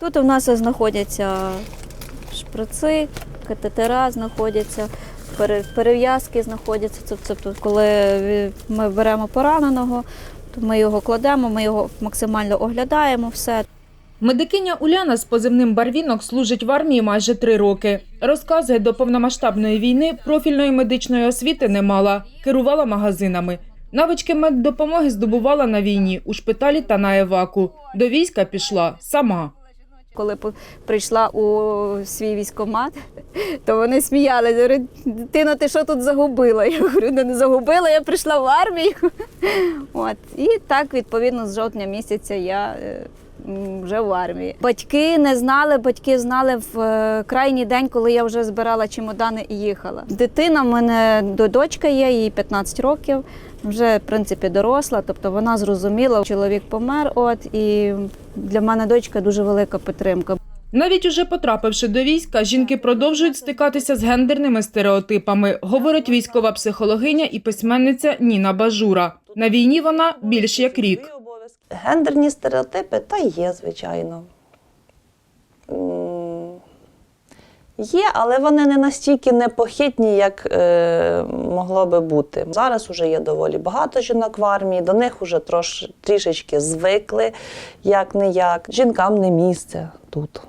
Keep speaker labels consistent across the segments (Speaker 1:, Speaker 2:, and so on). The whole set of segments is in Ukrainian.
Speaker 1: Тут у нас знаходяться шприци, катетера знаходяться, перев'язки знаходяться. Тобто, коли ми беремо пораненого, то ми його кладемо, ми його максимально оглядаємо, все.
Speaker 2: Медикиня Уляна з позивним Барвінок служить в армії майже три роки. Розказує, до повномасштабної війни профільної медичної освіти не мала, керувала магазинами. Навички меддопомоги здобувала на війні, у шпиталі та на еваку. До війська пішла сама.
Speaker 1: Коли прийшла у свій військомат, то вони сміялися. Говорять, дитино, ти що тут загубила? Я говорю, «Ну, не загубила, я прийшла в армію. От. І так, відповідно, з жовтня місяця я е, вже в армії. Батьки не знали, батьки знали в е, крайній день, коли я вже збирала чемодани і їхала. Дитина в мене до дочка є, їй 15 років. Вже в принципі доросла, тобто вона зрозуміла, чоловік помер. От і для мене дочка дуже велика підтримка.
Speaker 2: Навіть уже потрапивши до війська, жінки продовжують стикатися з гендерними стереотипами, говорить військова психологиня і письменниця Ніна Бажура. На війні вона більш як рік.
Speaker 3: Гендерні стереотипи та є, звичайно. Є, але вони не настільки непохитні, як е, могло би бути. Зараз вже є доволі багато жінок в армії, до них вже трош, трішечки звикли, як не як. Жінкам не місце тут.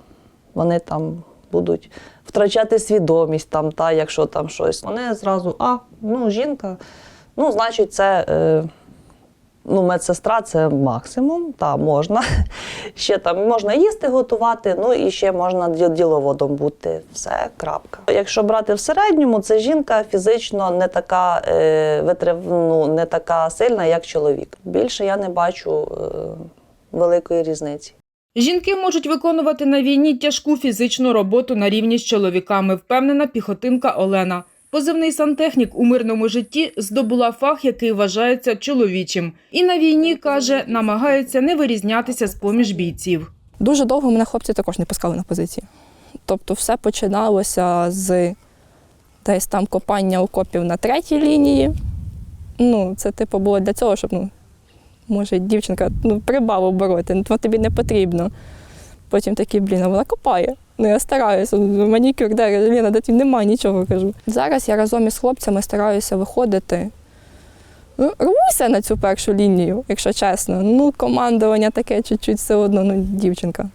Speaker 3: Вони там будуть втрачати свідомість, там, та, якщо там щось. Вони зразу, а, ну, жінка, ну, значить, це. Е, Ну, медсестра це максимум, та можна. Ще там можна їсти готувати, ну і ще можна ді- діловодом бути. Все, крапка. Якщо брати в середньому, це жінка фізично не така е, витрив, ну, не така сильна, як чоловік. Більше я не бачу е, великої різниці.
Speaker 2: Жінки можуть виконувати на війні тяжку фізичну роботу на рівні з чоловіками, впевнена піхотинка Олена. Позивний сантехнік у мирному житті здобула фах, який вважається чоловічим. І на війні, каже, намагається не вирізнятися з поміж бійців.
Speaker 4: Дуже довго мене хлопці також не пускали на позиції. Тобто все починалося з десь там копання окопів на третій лінії. Ну, це типу було для цього, щоб, ну, може, дівчинка ну, прибав обороти, ну, тобі не потрібно. Потім такий, блін, а вона копає. Ну, я стараюся, манікюр, де Ліна, де немає нічого кажу. Зараз я разом із хлопцями стараюся виходити. Ну, рвуся на цю першу лінію, якщо чесно. Ну, командування таке чуть-чуть все одно, ну, дівчинка.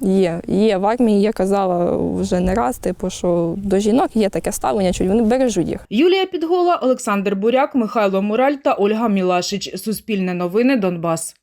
Speaker 4: Є, є в армії, я казала вже не раз, типу, що до жінок є таке ставлення, що вони бережуть їх.
Speaker 2: Юлія Підгола, Олександр Буряк, Михайло Мураль та Ольга Мілашич. Суспільне новини Донбас.